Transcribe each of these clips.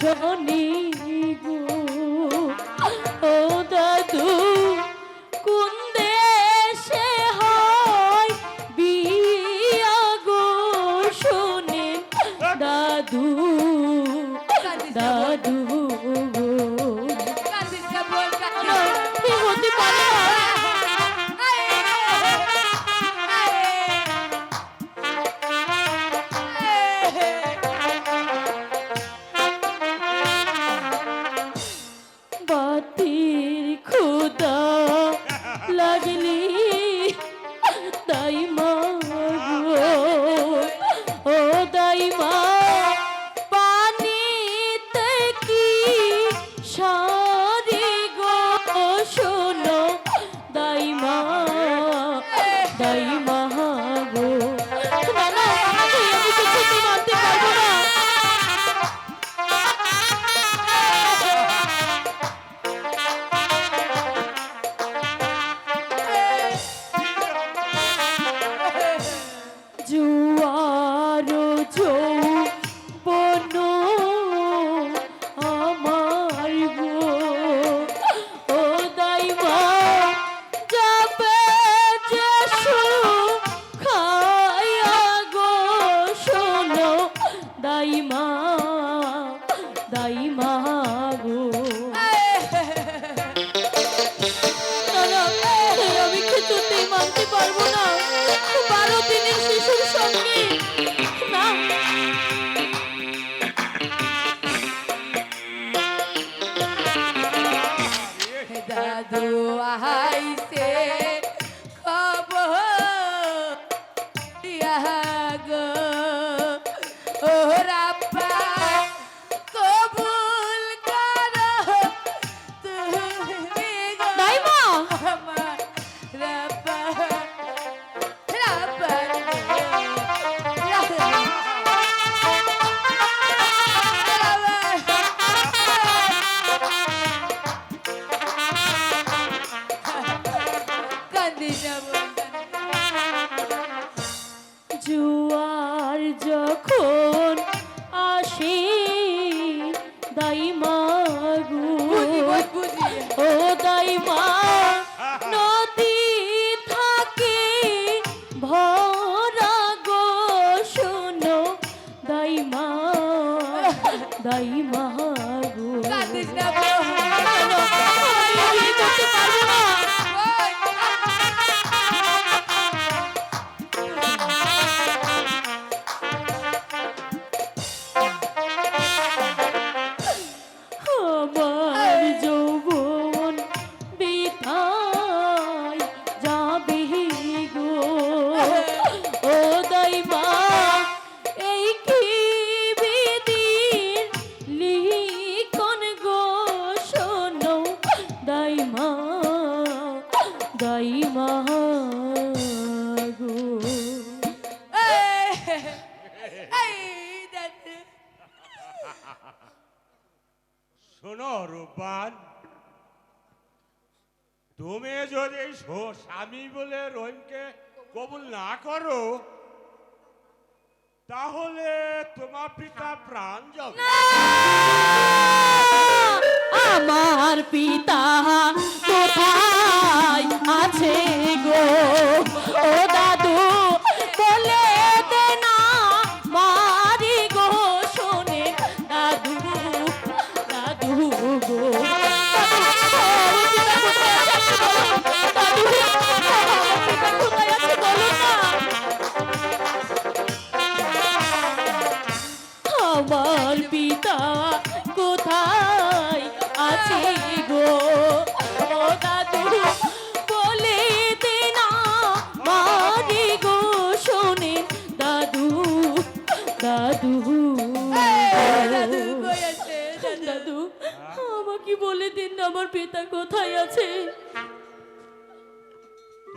শোনি பத்தி শোনো রূপান তুমি যদি স্বামী বলে রোহিমকে কবুল না করো, তাহলে তোমার পিতা প্রাণ যাবে আমার পিতা কোথায় আছে গো?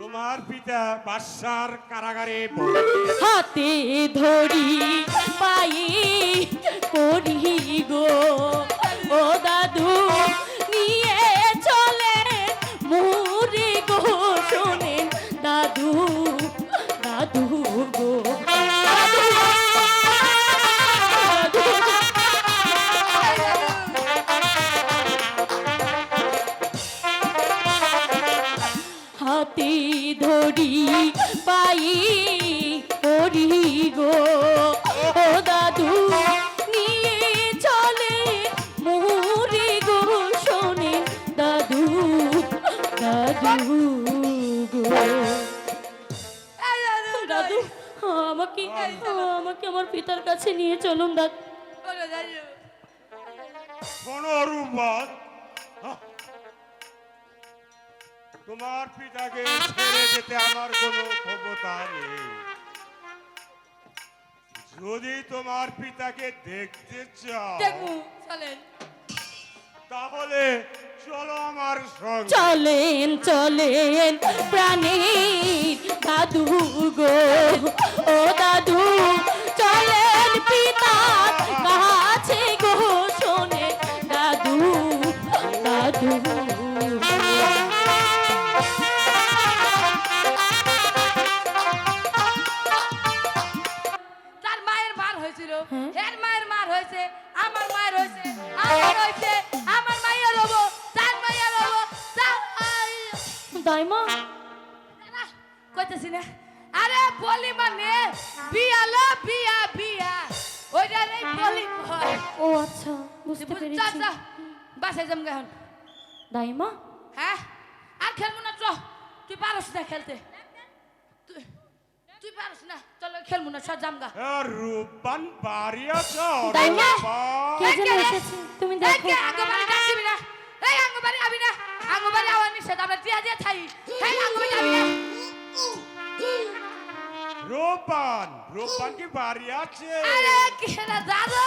তোমার পিতা বাদশার কারাগারে। হাতে ধরি পাই করি গো ও গো। ও দাদু নিয়ে চলে মোরে গো শোনে। দাদু দাদু গো। দাদু আমাকে আমাকে আমার পিতার কাছে নিয়ে চলুন দাদু। শোনো তোমার পিতাকে ছেড়ে যেতে আমার কোনো ক্ষমতা নেই। যদি তোমার পিতাকে দেখতে চাও দেখু চলেন। তাহলে চলো আমার সঙ্গে। চলেন চলেন প্রাণী দাদু গো। ও দাইমা কইতেছি না আরে বলি মানে বিয়ালো বিয়া বিয়া ওইটারই বলি হয় ও আচ্ছা বুঝতে পেরেছি বাসায় যাম এখন দাইমা হ্যাঁ আর খেলব না চ তুই পারস না খেলতে তুই পারস না চলো খেলব না সব জামগা রূপবান বাড়ি আছো? রূপবান? কে এসেছে তুমি দেখো আঙ্গবাড়ি ডাকবি না এই আঙ্গবাড়ি আবি না আঙ্গবাড়ি আওয়ার নিষেধ আমরা টিয়া দিয়ে থাই। এই আঙ্গবাড়ি আবি না। রূপবান রূপবান কি বাড়ি আছে? আরে কি না দাদু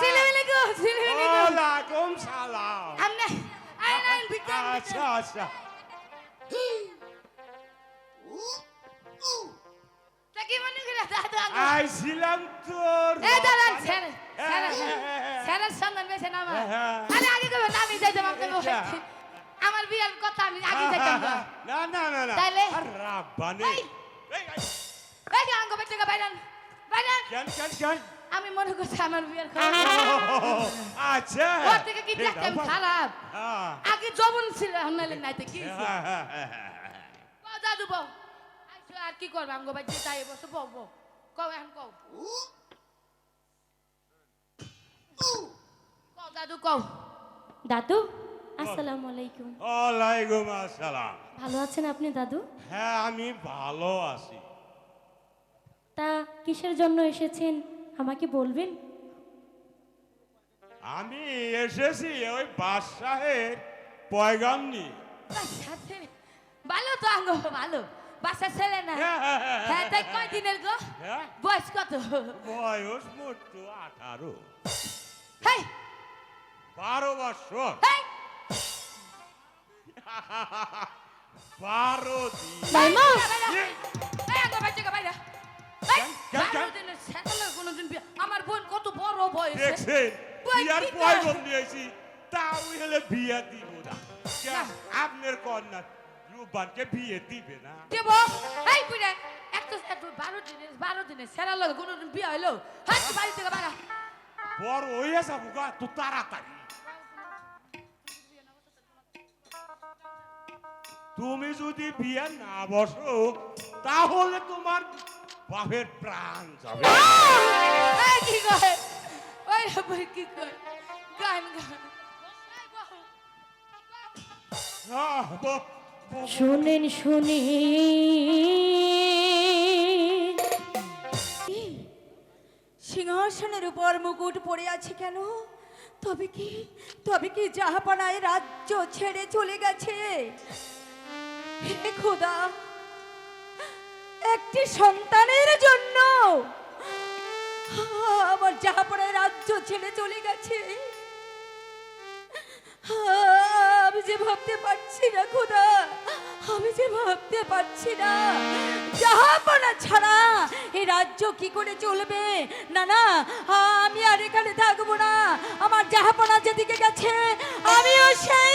সিলিমিলি গো সিলিমিলি গো। ওয়ালাইকুম সালাম আমনে আই নাইন ভিতর। আচ্ছা আচ্ছা। আইছিলাম এই দাঁড়ান না আমার। আরে আগে কবে না আমি যাইতাম আপনাকে। আমার বিয়ের কথা আমি আগে যাইতাম না না না না না তাইলে? রাব্বানে এই। এই, এই, এই যে আঙ্গ বেটে বাইরান বাইরান কেন কেন কেন আমি মনে করছি আমার বিয়ের আচ্ছা ওর থেকে কি দেখতাম খারাপ আগে জবন ছিল নাইতে কি দাদু বউ আর কি করবে আঙ্গ যে তাই বসে বউ কও এখন কও কও দাদু কও দাদু আসসালামু আলাইকুম। ওয়ালাইকুম আসসালাম। ভালো আছেন আপনি দাদু? হ্যাঁ আমি ভালো আছি। তা কিসের জন্য এসেছেন? আমাকে বলবেন? আমি এসেছি ওই বাদশাহের পয়গাম নিয়ে। ভালো তো আঙ্গ ভালো। বাসার ছেলে না হ্যাঁ, তাই কয় দিনের গো বয়স কত বয়স মোট তো আঠারো হেই বারো বছর হেই বারো দিন দাইমা এই বাইরা বিয়ে আমার বোন কত বড় বয়স দেখছেন বিয়ার কি পয় কয়? বন্দি হয়েছি তাও হলে বিয়ে দিব না। আপনার কন্যা রূপবানকে বিয়ে দিবে না দেব এই বুড়ে এত এত বারো দিনের বারো দিনের সেরা লোক কোনোদিন বিয়ে হইল হাই বাড়ি থেকে বাইরা বড় যাব গা তো তাড়াতাড়ি তুমি যদি বিয়ে না বসো তাহলে তোমার বাপের প্রাণ যাবে কি কয় ওই বই কি কয় গান গান শুনেন, শুনি। সিংহাসনের উপর মুকুট পড়ে আছে কেন? তবে কি তবে কি জাহাপানায় রাজ্য ছেড়ে চলে গেছে? হে খোদা, একটি সন্তানের জন্য আমার জাহাপানায় রাজ্য ছেড়ে চলে গেছে। আমি যে ভাবতে পারছি না, খোদা। আমি যে ভাবতে পারছি না। জাহাপনা ছাড়া এই রাজ্য কি করে চলবে? না না, আমি আর এখানে থাকব না। আমার জাহাপনা যেদিকে গেছে, আমিও সে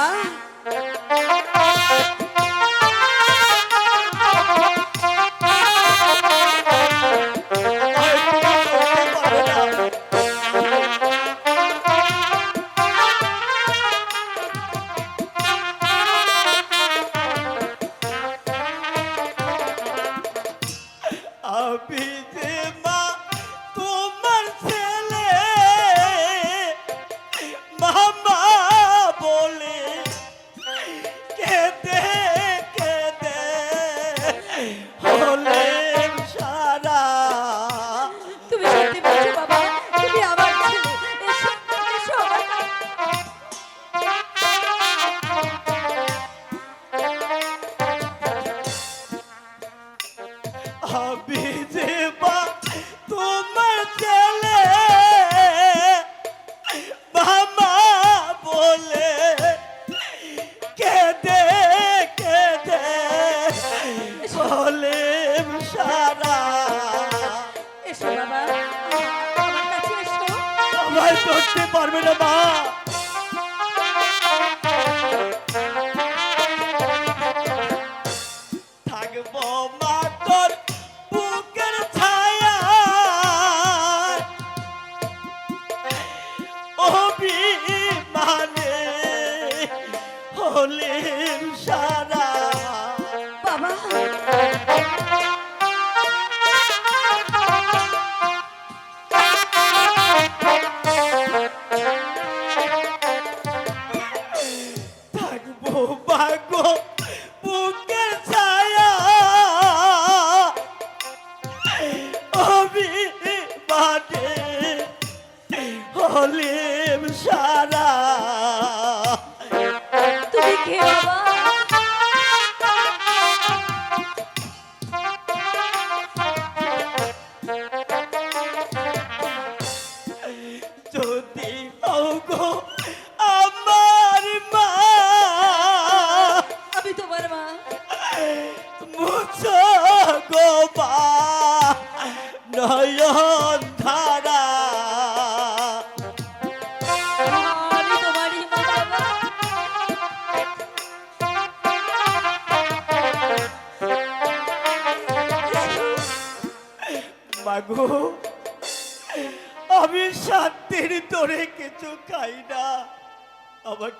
বাবা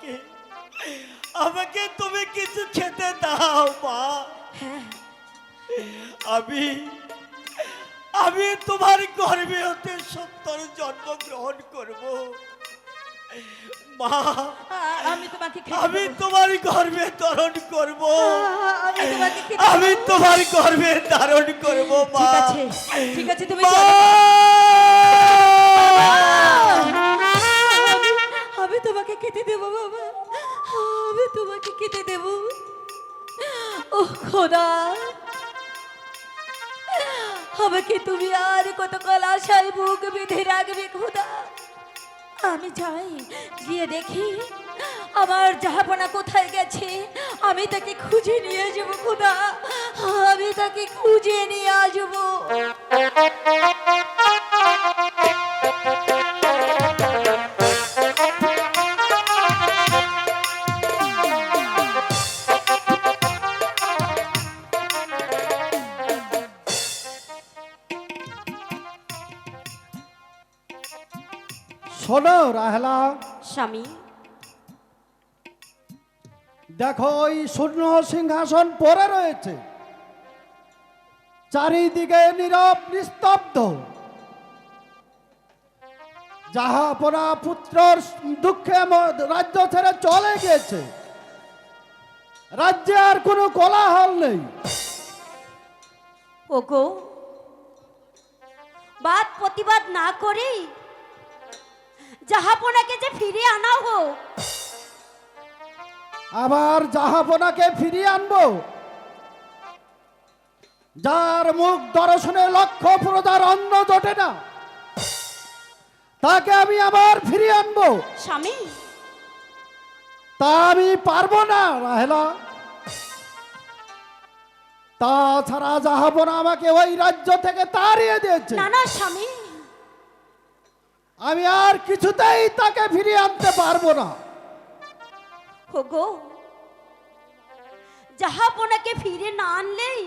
আমাকে আমাকে তুমি কিছু খেতে দাও মা। আমি আমি তোমার গর্বে হতে সত্তর জন্মগ্রহণ করব। আমি তোমার গর্বে ধারণ করব। আমি তোমার গর্বে ধারণ করব মা। ঠিক আছে তুমি তোমাকে খেতে দেবো, বাবা। আমি তোমাকে খেতে দেব। ও খোদা। আমাকে তুমি আর কত আশায় বুক বেঁধে রাখবে খোদা। আমি যাই, গিয়ে দেখি আমার জাহাপনা কোথায় গেছে। আমি তাকে খুঁজে নিয়ে যাব খোদা। আমি তাকে খুঁজে নিয়ে আসব। শোনো রাহেলা স্বামী। দেখো ওই শূন্য সিংহাসন পড়ে রয়েছে। চারিদিকে নীরব নিস্তব্ধ। যাহাপনা পুত্রর দুঃখে রাজ্য ছেড়ে চলে গিয়েছে। রাজ্যে আর কোনো কোলাহল নেই। ওগো বাদ প্রতিবাদ না করে জাহাপনাকে যে ফিরিয়ে আনা হোক আবার জাহাপনাকে ফিরিয়ে আনব। যার মুখ দর্শনে লক্ষ প্রজার অন্ন জোটে না তাকে আমি আবার ফিরিয়ে আনব। স্বামী। তা আমি পারব না রাহেলা। তাছাড়া জাহাপনা আমাকে ওই রাজ্য থেকে তাড়িয়ে দিয়েছে। না না স্বামী। আমি আর কিছুতেই তাকে ফিরিয়ে আনতে পারব না। ওগো জাহাপনাকে ফিরে না আনলেই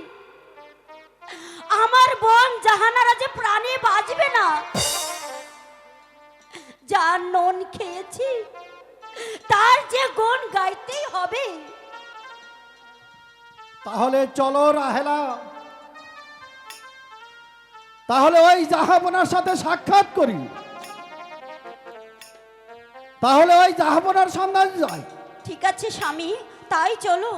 আমার বোন জাহানারা যে প্রাণে বাঁচবে না। যার নন খেয়েছি তার যে গুণ গাইতেই হবে। তাহলে চলো রাহেলা। তাহলে ওই জাহাপনার সাথে সাক্ষাৎ করি। তাহলে ওই জাহাপনার সন্ধান যায় ঠিক আছে স্বামী তাই চলো